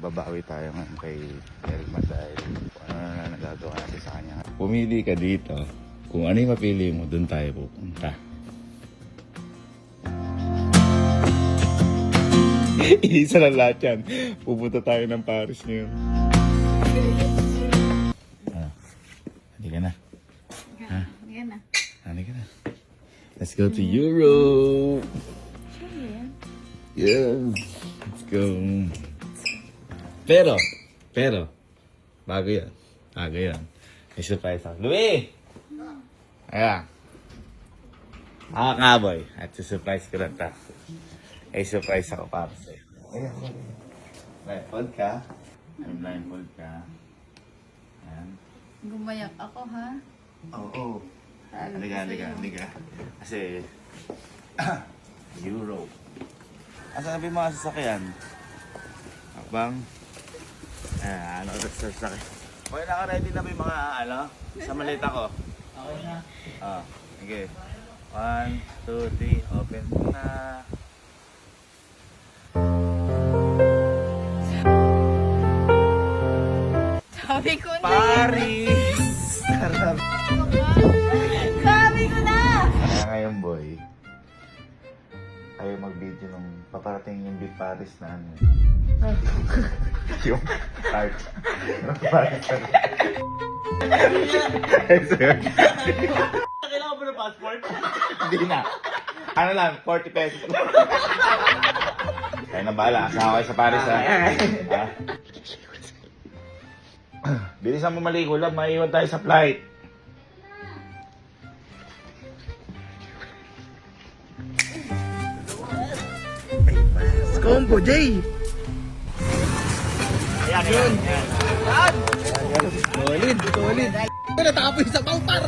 Babawi tayo ngayon kay Elma dahil ano na nagagawa natin sa kanya. Pumili ka dito. Kung ano yung mapili mo, doon tayo pupunta. Isa na lahat yan. Pupunta tayo ng Paris ngayon. Ano? Hindi ka na. Yan na. Ano ka na? Let's go to Europe! Yes! Let's go! Pero, pero, bago yan. Bago yan. May surprise ako. Louie! Ayan. Ako nga boy. At surprise ko lang ta. Ay surprise ako para sa'yo. Ayan. Blindfold ka. I'm blindfold ka. Ayan. Gumayak ako, ha? Oo. Sabi Halika, ko halika, sa'yo. halika. Kasi, na ba yung mga sasakyan? Akbang. Ah, ano sa sasakyan? Okay, naka-ready na ba yung mga, ano, sa malita ko? Okay na. Ah, sige. One, two, three, open na. Sabi ko na. Paris! Sarap. Sabi ko na! Kaya ngayon, boy, ayaw mag-video nung paparating yung Big Paris na ano. yung. Yung Paris na. Kailangan mo ng passport? Hindi na. Ano lang, 40 pesos. Kaya na bahala. Kasama kayo sa Paris, ha? ha? Bilisan mo maligo lang. Maiiwan tayo sa flight. Combo, Jay! Yun! Solid, solid! Ito natapos sa pampar!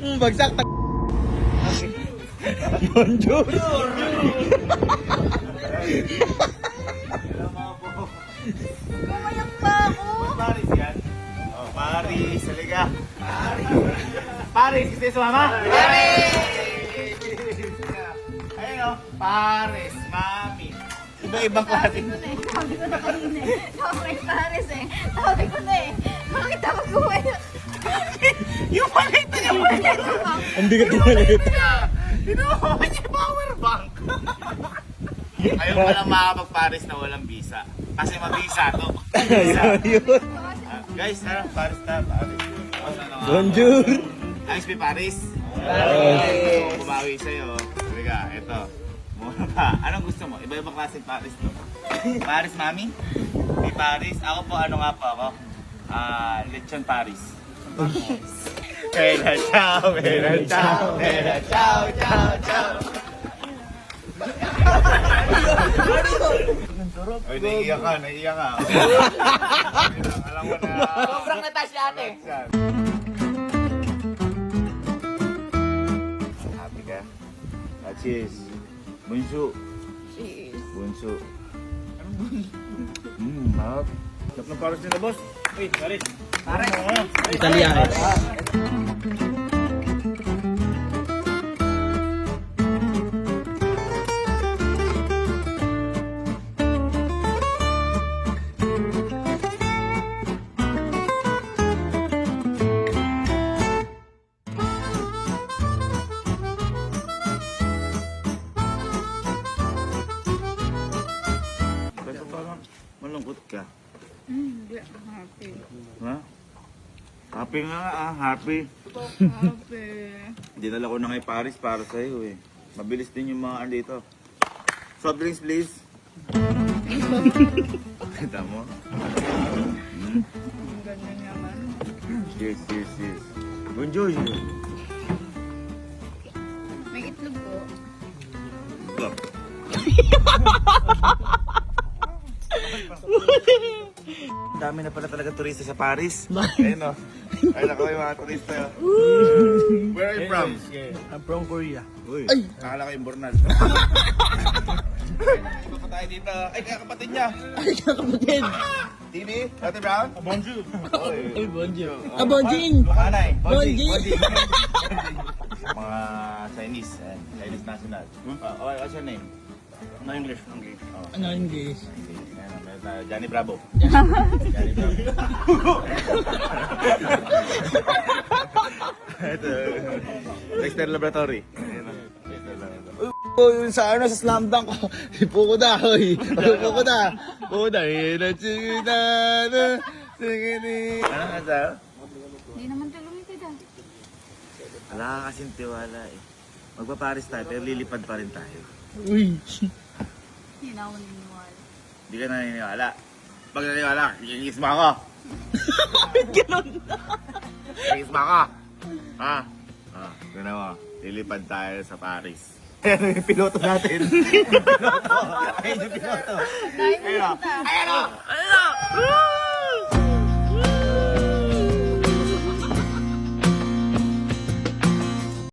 Hmm, bagsak! Bonjour! Gumayak pa ako! Paris yan? Oh, Paris. Halika. Paris. Paris. Gusto sumama? Paris! Ayun o. Paris. Mami. Iba-ibang klase. Sabi ko na eh. Sabi ko na kanina eh. Okay, Paris eh. Sabi ko na eh. Bakit ako gumayak? Yung malita niya mo. Hindi ka tumalit. Pinuha niya yung power bank. Ayaw pa lang makapag-Paris na walang visa. Kasi mabisa to. Visa. Yun! Ah, guys, tara. Paris na. Paris. Na. Bonjour! Ayos may Paris. Ko bumawi sa'yo. Sabi ka, eto. Muna pa. Anong gusto mo? Iba-ibang klaseng Paris to. Paris, mami? May Paris. Ako po, ano nga po ako? Ah, Lechon Paris. Pera ciao, pera ciao, pera ciao, ciao, ciao. Oy, naiiyak ka, naiiyak ka. Alam mo na. Sobrang natas ate. Ah, cheers. Bunso. Jeez. Bunso. Anong bunso? Mmm, mahap. Sarap ng paros nila, boss. Uy, Paris. Paris. Italiano. Pero happy. Ha? Happy nga nga, ah. Happy. Happy. Dinala ko na kay Paris para sa'yo eh. Mabilis din yung mga ano dito. Soft drinks, please. Kita mo? Hmm? Ang ganyan naman. Cheers, cheers, cheers. Bonjour. May itlog po. Look. Dami na pala talaga turista sa Paris. Ayun o. Ay, nako yung mga turista. Where are you from? I'm from Korea. Uy, Ay! nakala ko yung Bornal. Ito pa tayo dito. Ay, kaya kapatid niya. Ay, kapatid! TV, Ate Brown. Bonjour! Ay, bonjour! Ah, bonjour! Makanay. Bonjing. Bonjing. Mga Chinese. eh, Chinese national. Uh, what's your name? No English, no English. Oh. Ano English? Ayan, meron tayo. Johnny Bravo. Johnny Bravo. Ito. Dexter Laboratory. Ayan o. Dexter Laboratory. Oh, yung sa ano, sa slam dunk ko. Ipo ko na, hoy. Ipo ko na. Ipo ko na. Ina, chingina, na. Singini. Ano nga sa'yo? Hindi naman ito lumipid ah. Wala ka kasing tiwala eh. Magpaparis tayo, pero lilipad pa rin tayo. Uy. Hindi na ako naniniwala. Hindi ka naniniwala. Pag naniniwala, kikis mo ako. Ganun. Kikis mo ako. Ha? Ah, gano'n mo. Lilipad tayo sa Paris. Ayan yung piloto natin. yung piloto. Ayan yung piloto. Ayan o. Ayan o.